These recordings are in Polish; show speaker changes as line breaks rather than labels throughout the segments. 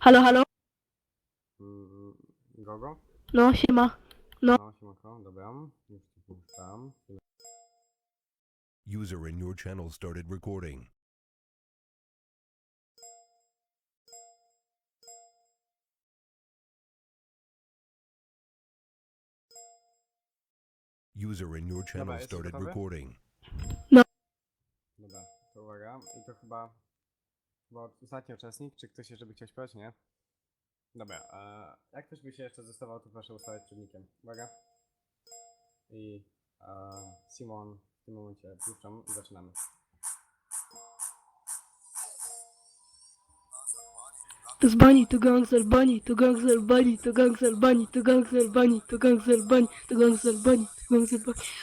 Halo, halo?
Mm, Gogo?
No, siema. No.
No, siemanko, dobra. Już ci puszczam.
User in your channel started recording. User in your channel
jesteś
started
gotowy?
recording.
Dobra, to uwaga. I to chyba... Chyba ostatni uczestnik, czy ktoś jeszcze by chciał śpiewać, nie? Dobra, a jak ktoś by się jeszcze zostawał, to proszę ustawiać przodnikiem. Uwaga. I a, Simon w tym momencie puszczam i zaczynamy.
To bani, to gangster bani, to gangster bani, to gangster bani, to gangster bani, to gangster bani, to gangster bani.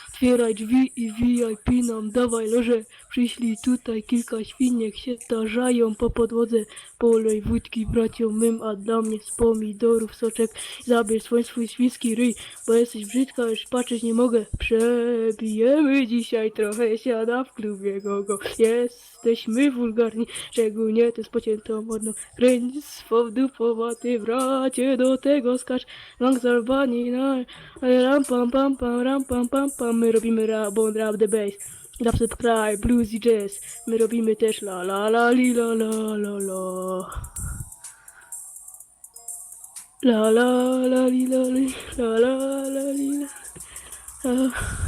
Otwieraj drzwi i VIP nam dawaj loże. Przyszli tutaj kilka świniek się tarzają po podłodze. Polej wódki braciom mym, a dla mnie z pomidorów soczek. Zabierz swój swój świński ryj, bo jesteś brzydka, już patrzeć nie mogę. Przebijemy dzisiaj trochę siada w klubie gogo. Jesteśmy wulgarni, szczególnie ty z pociętą modną. Kręć swą dupowaty bracie, do tego skacz. Gang zarbani na ram pam pam pam ram pam pam pam. My robimy rabon, rap the bass. Dubstep cry, blues i jazz. My robimy też la la la li la la la la. La la la li la li la la la li la. la.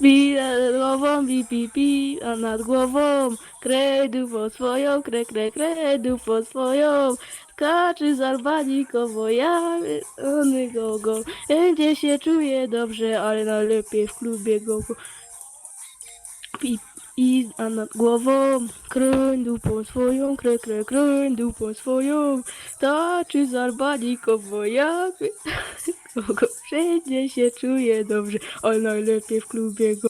Bi nad głową, bi bi bi, a nad głową kredu po swoją, kre kre kredu po swoją. Skaczy z Arbanikowo, ja ony go go. Będzie się czuje dobrze, ale najlepiej w klubie go. I, a nad głową kręć dupą swoją, kre kre kręć dupą swoją. Taczy z Arbanikowo, jak kogo wszędzie się czuje dobrze, ale najlepiej w klubie go.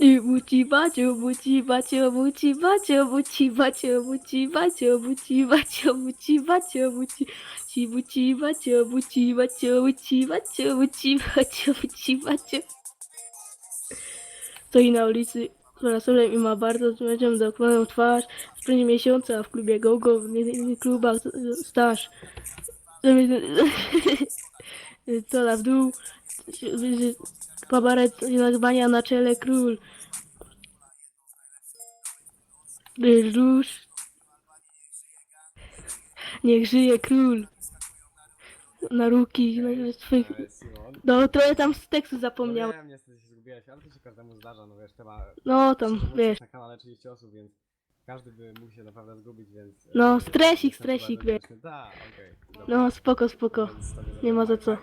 I buci bacio, buci bacio, buci bacio, buci bacio, buci bacio, buci bacio, buci bacio, buci buci buci bacio, buci bacio, buci bacio, buci bacio, buci bacio. Stoi na ulicy z parasolem i ma bardzo zmęczoną dokładną twarz. W stronie miesiąca w klubie GoGo, w innych klubach staż. Co w dół. Kabaret nazwania na czele król. Róż. Niech żyje król. Na ruki, na
Simon.
No, trochę tam z tekstu
No
zapomniałem.
wiem, niestety się zgubiłeś, ale to się każdemu zdarza, no wiesz, trzeba...
No, tam, wiesz.
Na kanale 30 osób, więc każdy by mógł się naprawdę zgubić, więc... e,
No, stresik,
jestem
stresik,
bardzo
wiesz.
wdzięczny. Tak, okej. dobra.
No, spoko, spoko.
Więc
Nie ma za co.